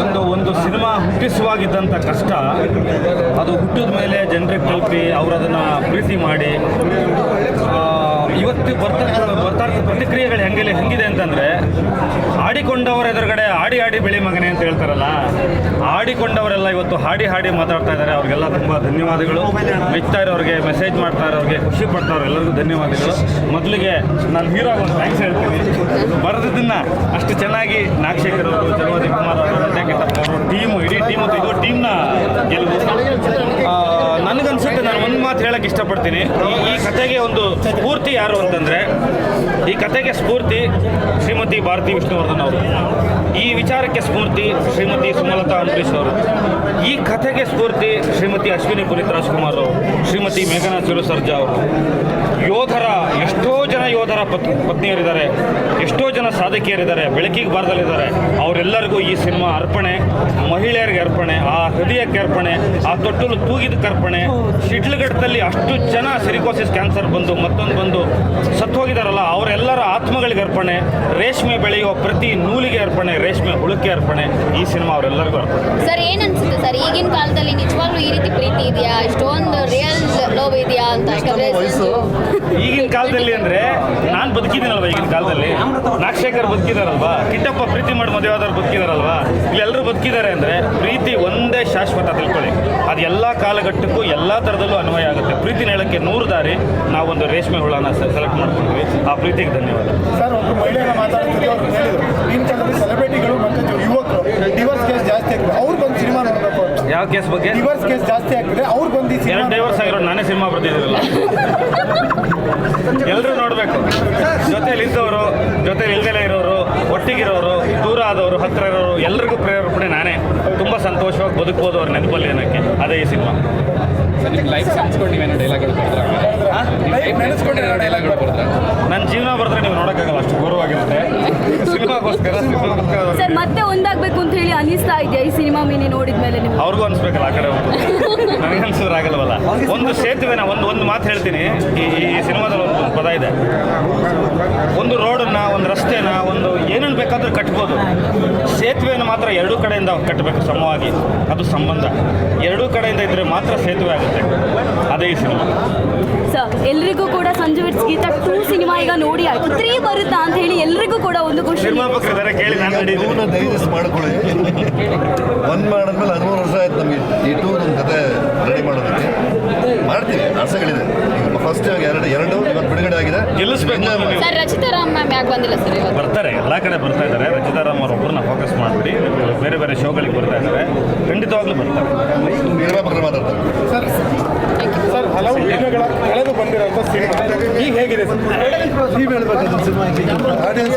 ಒಂದು ಒಂದು ಸಿನಿಮಾ ಹುಟ್ಟಿಸುವಾಗಿದ್ದಂಥ ಕಷ್ಟ ಅದು ಹುಟ್ಟಿದ ಮೇಲೆ ಜನರಿಗೆ ತಲುಪಿ ಅವರದನ್ನು ಪ್ರೀತಿ ಮಾಡಿ ಇವತ್ತು ಬರ್ತಾ ಬರ್ತಾ ಪ್ರತಿಕ್ರಿಯೆಗಳು ಹೆಂಗಿಲ್ಲ ಹೆಂಗಿದೆ ಅಂತಂದರೆ, ಆಡಿಕೊಂಡವರ ಎದುರುಗಡೆ ಆಡಿ ಆಡಿ ಬೆಳಿ ಮಗನೆ ಅಂತ ಹೇಳ್ತಾರಲ್ಲ, ಆಡಿಕೊಂಡವರೆಲ್ಲ ಇವತ್ತು ಹಾಡಿ ಹಾಡಿ ಮಾತಾಡ್ತಾ ಇದ್ದಾರೆ. ಅವ್ರಿಗೆಲ್ಲ ತುಂಬ ಧನ್ಯವಾದಗಳು. ಮೆಚ್ತಾ ಇರೋರಿಗೆ ಮೆಸೇಜ್ ಮಾಡ್ತಾ ಇರೋರಿಗೆ ಖುಷಿ ಪಡ್ತಾ ಎಲ್ಲರಿಗೂ ಧನ್ಯವಾದಗಳು. ಮೊದಲಿಗೆ ನಾನು ಹೀರೋ ಒಂದು ಥ್ಯಾಂಕ್ಸ್ ಹೇಳ್ತೀನಿ. ಬರೆದಿದ್ದನ್ನು ಅಷ್ಟು ಚೆನ್ನಾಗಿ ನಾಗಶೇಖರ್ ಅವರು ಜಗವತಿ ಕುಮಾರ್ ಅವರು ಟೀಮು ಇಡೀ ಟೀಮ್ ಇದು ಟೀಮ್ನ ಗೆಲುವು ಆ, ನನಗನ್ಸುತ್ತೆ ನಾನು ಒಂದು ಮಾತು ಹೇಳಕ್ಕೆ ಇಷ್ಟಪಡ್ತೀನಿ. ಈ ಕಥೆಗೆ ಒಂದು ಸ್ಫೂರ್ತಿ ಯಾರು ಅಂತಂದರೆ, ಈ ಕಥೆಗೆ ಸ್ಫೂರ್ತಿ ಶ್ರೀಮತಿ ಭಾರತಿ ವಿಷ್ಣುವರ್ಧನ್ ಅವರು. ಈ ವಿಚಾರಕ್ಕೆ ಸ್ಫೂರ್ತಿ ಶ್ರೀಮತಿ ಸುಮಲತಾ ಅಂಬರೀಶ್ ಅವರು. ಈ ಕಥೆಗೆ ಸ್ಫೂರ್ತಿ ಶ್ರೀಮತಿ ಅಶ್ವಿನಿ ಪುನೀತ್ ರಾಜ್ಕುಮಾರ್ ಅವರು, ಶ್ರೀಮತಿ ಮೇಘನಾ ಚಿರು ಅವರು. ಯೋಧರ ಎಷ್ಟೋ ಜನ ಯೋಧರ ಪತ್ ಪತ್ನಿಯರಿದ್ದಾರೆ. ಎಷ್ಟೋ ಜನ ಸಾಧಕಿಯರಿದ್ದಾರೆ ಬೆಳಕಿಗೆ ಬಾರದಲ್ಲಿದ್ದಾರೆ ಅವರೆಲ್ಲರಿಗೂ ಈ ಸಿನಿಮಾ ಅರ್ಪಣೆ ಮಹಿಳೆಯರಿಗೆ ಅರ್ಪಣೆ ಆ ಹೃದಯಕ್ಕೆ ಅರ್ಪಣೆ ಆ ತೊಟ್ಟಲು ತೂಗಿದಕ್ಕೆ ಅರ್ಪಣೆ. ಶಿಡ್ಲಘಟ್ಟದಲ್ಲಿ ಅಷ್ಟು ಜನ ಸಿರಿಕೋಸಿಸ್ ಕ್ಯಾನ್ಸರ್ ಬಂದು ಮತ್ತೊಂದು ಬಂದು ಸತ್ತು ಹೋಗಿದಾರಲ್ಲ ಅವರೆಲ್ಲರ ಆತ್ಮಗಳಿಗೆ ಅರ್ಪಣೆ. ರೇಷ್ಮೆ ಬೆಳೆಯುವ ಪ್ರತಿ ನೂಲಿಗೆ ಅರ್ಪಣೆ ರೇಷ್ಮೆ ಹುಳಕ್ಕೆ ಅರ್ಪಣೆ. ಈ ಸಿನಿಮಾ ಅವರೆಲ್ಲರಿಗೂ ಅರ್ಪಣೆ. ಸರ್ ಏನು ಅನ್ಸುತ್ತೆ ಸರ್? ಈಗಿನ ಕಾಲದಲ್ಲಿ ನಿಜವಾಗ್ಲೂ ಈ ರೀತಿ ಪ್ರೀತಿ ಇದೆಯಾ? ಇಷ್ಟೊಂದು ರಿಯಲ್ ಲವ್ ಇದೆಯಾ ಅಂತ ಈಗಿನ ಕಾಲದಲ್ಲಿ ಅಂದ್ರೆ ನಾನು ಬದುಕಿದ್ದೀನಲ್ವಾ ಈಗಿನ ಕಾಲದಲ್ಲಿ? ನಾಗಶೇಖರ್ ಬದುಕಿದಾರಲ್ವಾ? ಕಿಟ್ಟಪ್ಪ ಪ್ರೀತಿ ಮಾಡಿ ಮದುವೆ ಆದವ್ರು ಬದುಕಿದಾರಲ್ವಾ? ಇಲ್ಲೆಲ್ಲರೂ ಬದುಕಿದ್ದಾರೆ ಅಂದ್ರೆ ಪ್ರೀತಿ ಒಂದೇ ಶಾಶ್ವತ ತಿಳ್ಕೊಳ್ಳಿ. ಅದು ಎಲ್ಲ ಕಾಲಘಟ್ಟಕ್ಕೂ ಎಲ್ಲ ಥರದಲ್ಲೂ ಅನ್ವಯ ಆಗುತ್ತೆ. ಪ್ರೀತಿ ನೇಳಕ್ಕೆ ನೂರು ದಾರಿ ನಾವೊಂದು ರೇಷ್ಮೆ ಹುಳನ ಸೆಲೆಕ್ಟ್ ಮಾಡ್ಕೊಂಡ್ವಿ ಆ ಪ್ರೀತಿಗೆ ಧನ್ಯವಾದ. ಸರ್ ಒಬ್ಬರು ಮಹಿಳೆಯರ ಮಾತಾಡ್ತಿದ್ರು ಹೇಳಿದ್ರು. ಸೆಲೆಬ್ರಿಟಿಗಳು ಮತ್ತು ಯುವಕರು ಡಿವೋರ್ಸ್ ಕೇಸ್ ಜಾಸ್ತಿ ಆಗ್ತದೆ ಅವ್ರು ಬಂದು ಸಿನಿಮಾ ಕೇಸ್ ಬಗ್ಗೆ? ಡಿವರ್ಸ್ ಕೇಸ್ ಜಾಸ್ತಿ ಆಗ್ತದೆ ಅವ್ರು ಬಂದು ಈ ಸಿನಿಮಾ ಎರಡು ಡೈವರ್ಸ್ ಆಗಿರೋ ನಾನೇ ಸಿನಿಮಾ ಬರ್ತಿದ್ದೀರಲ್ಲ ಎಲ್ಲರೂ ನೋಡಬೇಕು. ಜೊತೆಲಿ ಇದ್ದವರು ಜೊತೆಲಿ ಇಲ್ದೆಲೆ ಇರೋರು ಒಟ್ಟಿಗಿರೋರು ದೂರ ಆದವರು ಹತ್ತಿರ ಇರೋರು ಎಲ್ರಿಗೂ ಪ್ರೇರೇಪಣೆ ನಾನೇ. ತುಂಬ ಸಂತೋಷವಾಗಿ ಬದುಕ್ಬೋದು ಅವ್ರ ನೆನಪಲ್ಲಿ ಏನಕ್ಕೆ ಅದೇ ಈ ಸಿನಿಮಾ. ಲೈಫ್ ನೆನೆಸ್ಕೊಂಡು ನೀವೇನೋ ಡೈಲಾಗ್ಗಳು ಬರ್ದ್ರ ಲೈಫ್ ನೆನೆಸ್ಕೊಂಡು ಏನೋ ಡೈಲಾಗ್ಗಳು ನನ್ನ ಜೀವನ ಬರೆದ್ರೆ ನೀವು ನೋಡೋಕ್ಕಾಗಲ್ಲ ಅಷ್ಟು ಗೌರವಾಗಿರುತ್ತೆ ಸಿನಿಮಾಗೋಸ್ಕರ ಸರ್ ಮತ್ತೆ ಒಂದಾಗಬೇಕು ಅಂತ ಹೇಳಿ ಅನಿಸ್ತಾ ಇದೆಯಾ ಈ ಸಿನಿಮಾ ಮೀನಿ ನೋಡಿದ ಮೇಲೆ ನಿಮ್ಗೆ. ಅವ್ರಿಗೂ ಅನ್ಸ್ಬೇಕಲ್ಲ ಆ ಕಡೆ. ನನಗೆ ಅನ್ಸಿದ್ರೆ ಆಗಲ್ವಲ್ಲ. ಒಂದು ಸೇತುವೆನ ಒಂದು ಒಂದು ಮಾತು ಹೇಳ್ತೀನಿ. ಈ ಈ ಸಿನಿಮಾದಲ್ಲಿ ಒಂದು ಒಂದು ಪದ ಇದೆ. ಒಂದು ರೋಡನ್ನ ಒಂದು ರಸ್ತೆನ ಒಂದು ಏನೇನು ಬೇಕಾದರೂ ಕಟ್ಬೋದು. ಸೇತುವೆಯನ್ನು ಮಾತ್ರ ಎರಡೂ ಕಡೆಯಿಂದ ಕಟ್ಟಬೇಕು ಸಮವಾಗಿ. ಅದು ಸಂಬಂಧ. ಎರಡೂ ಕಡೆಯಿಂದ ಇದ್ದರೆ ಮಾತ್ರ ಸೇತುವೆ ಆಗುತ್ತೆ. ಅದೇ ಸಿನಿಮಾ. ಸರ್ ಎಲ್ರಿಗೂ ಕೂಡ Sanju weds Geetha two cinema ಈಗ ನೋಡಿ ಆಯ್ತು. ತ್ರೀ ಬರುತ್ತಾ ಅಂತ ಹೇಳಿ ಎಲ್ರಿಗೂ ಕೂಡ ಒಂದು ಖುಷಿ. ನಿರ್ಮಾಪಕರು ಇದ್ದಾರೆ ಕೇಳಿ ನಾನು ನಡೀತೀನಿ. ಟೂನ ಡೈಜೆಸ್ಟ್ ಮಾಡ್ಕೊಳ್ಳಿ. ಒಂದು ಮಾಡಿದ್ಮೇಲೆ ಹದಿಮೂರು ವರ್ಷ ಆಯ್ತು ನಮಗೆ ಈ ಟೂ ನಮ್ಮ ಕತೆ ರೆಡಿ ಮಾಡೋದಕ್ಕೆ. ಮಾಡ್ತೀವಿ ಆಸೆಗಳಿದೆ. ಈಗ ಫಸ್ಟ್ ಎರಡು ಎರಡು ಇವತ್ತು ಬಿಡುಗಡೆ ಆಗಿದೆ. ಗೆಲ್ಲಿಸ್ಬೇಕು ಸರ್ ರಚಿತಾ ರಾಮ್ ಮ್ಯಾಮ್ ಯಾಕೆ ಬಂದಿಲ್ಲ ಸರ್ ಇವತ್ತು? ಬರ್ತಾರೆ ಎಲ್ಲ ಕಡೆ ಬರ್ತಾ ಇದ್ದಾರೆ. ರಚಿತಾರಾಮ್ ಅವರೊಬ್ಬರನ್ನ ಫೋಕಸ್ ಮಾಡಿಬಿಡಿ. ಬೇರೆ ಬೇರೆ ಶೋಗಳಿಗೆ ಬರ್ತಾ ಇದ್ದಾರೆ. ಖಂಡಿತವಾಗ್ಲೂ ಬರ್ತಾರೆ. ನಿರ್ಮಾಪಕರು ಮಾತಾಡ್ತಾರೆ. ದಿನಗಳ ಕಳೆದು ಬಂದಿರೋಂಥ ಸಿನಿಮಾ. ಈಗ ಹೇಗಿದೆ ಸರ್? ನೀವು ಹೇಳ್ಬೇಕಾದ್ರೆ ಸಿನಿಮಾ ಆಡಿಯನ್ಸ್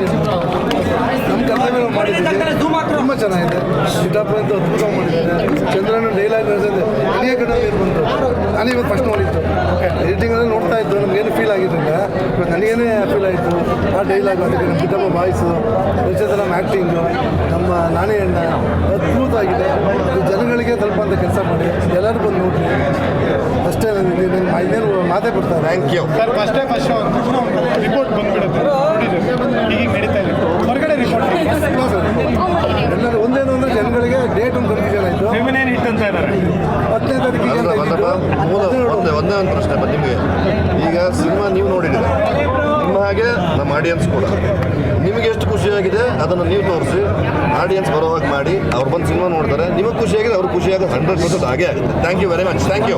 ನಮ್ಮ ಕರ್ತವ್ಯ ಮಾಡಿದ್ದೀವಿ. ತುಂಬ ಚೆನ್ನಾಗಿದೆ. ಸಿದ್ದಪ್ಪ ಅಂತ ಅದ್ಭುತ ಮಾಡಿದ್ದಾರೆ. ಚಂದ್ರನ ಡೈಲಾಗ್ ನಡೆಸಿದೆ ಅನೇಕ ಕಡೆ ನೀರು ಬಂತು. ನಾನು ಇವತ್ತು ಫಸ್ಟ್ ನೋಡಿದ್ದು. ಎಡಿಟಿಂಗಲ್ಲಿ ನೋಡ್ತಾ ಇದ್ದು ನಮಗೇನು ಫೀಲ್ ಆಗಿರಲಿಲ್ಲ. ಇವತ್ತು ನನಗೇನೇ ಫೀಲ್ ಆಯಿತು. ಆ ಡೈಲಾಗ್ ಅದಕ್ಕೆ ನಮ್ಮ ಸಿದ್ದಪ್ಪ ವಾಯ್ಸು ನಮ್ಮ ಆ್ಯಕ್ಟಿಂಗು ನಮ್ಮ ನಾಣೆಯಣ್ಣ ಅಣ್ಣ ಅದ್ಭುತ ಆಗಿದೆ ಜನಗಳಿಗೆ ತಲುಪುವಂಥ ಕೆಲಸ ಮಾಡಿ ಎಲ್ಲರೂ ಬಂದು ನೋಡ್ರಿ ಅಷ್ಟೇ ನನಗೆ ಮಾತೇ ಬರ್ತಾರೆ ಥ್ಯಾಂಕ್ ಯು ಸರ್ ಫಸ್ಟೇ ಫಸ್ಟ್ ರಿಪೋರ್ಟ್ ಬಂದ್ಬಿಡುತ್ತೆ. ಈಗ ನಡೀತಾ ಇದೆ. ಹೊರಗಡೆ ರಿಪೋರ್ಟ್ ಎಲ್ಲರೂ ಒಂದೇನು ಅಂದ್ರೆ ಜನಗಳಿಗೆ ಡೇಟ್ ಒಂದು ಕನ್ಫ್ಯೂಷನ್ ಆಯಿತು ಫೆಮಿನೇನ್ ಹಿಟ್ ಅಂತ ಇದ್ದಾರೆ. ಹತ್ತನೇ ತಾರೀಕಿಗೆ ಅಂತ ಒಂದೇ ಒಂದೇ ಒಂದು ಪ್ರಶ್ನೆ ಬಂದು ನಿಮಗೆ. ಈಗ ಸಿನಿಮಾ ನೀವು ನೋಡಿದ್ರೆ ನಿಮ್ಮ ಹಾಗೆ ನಮ್ಮ ಆಡಿಯನ್ಸ್ ಕೂಡ. ನಿಮಗೆ ಎಷ್ಟು ಖುಷಿಯಾಗಿದೆ ಅದನ್ನು ನೀವು ತೋರಿಸಿ. ಆಡಿಯನ್ಸ್ ಬರೋ ಹಾಗೆ ಮಾಡಿ. ಅವ್ರು ಬಂದು ಸಿನಿಮಾ ನೋಡ್ತಾರೆ. ನಿಮಗೆ ಖುಷಿಯಾಗಿದೆ ಅವ್ರಿಗೆ ಖುಷಿಯಾಗಿ ಹಂಡ್ರೆಡ್ ಪರ್ಸೆಂಟ್ ಹಾಗೆ ಆಗುತ್ತೆ. Thank you very much thank you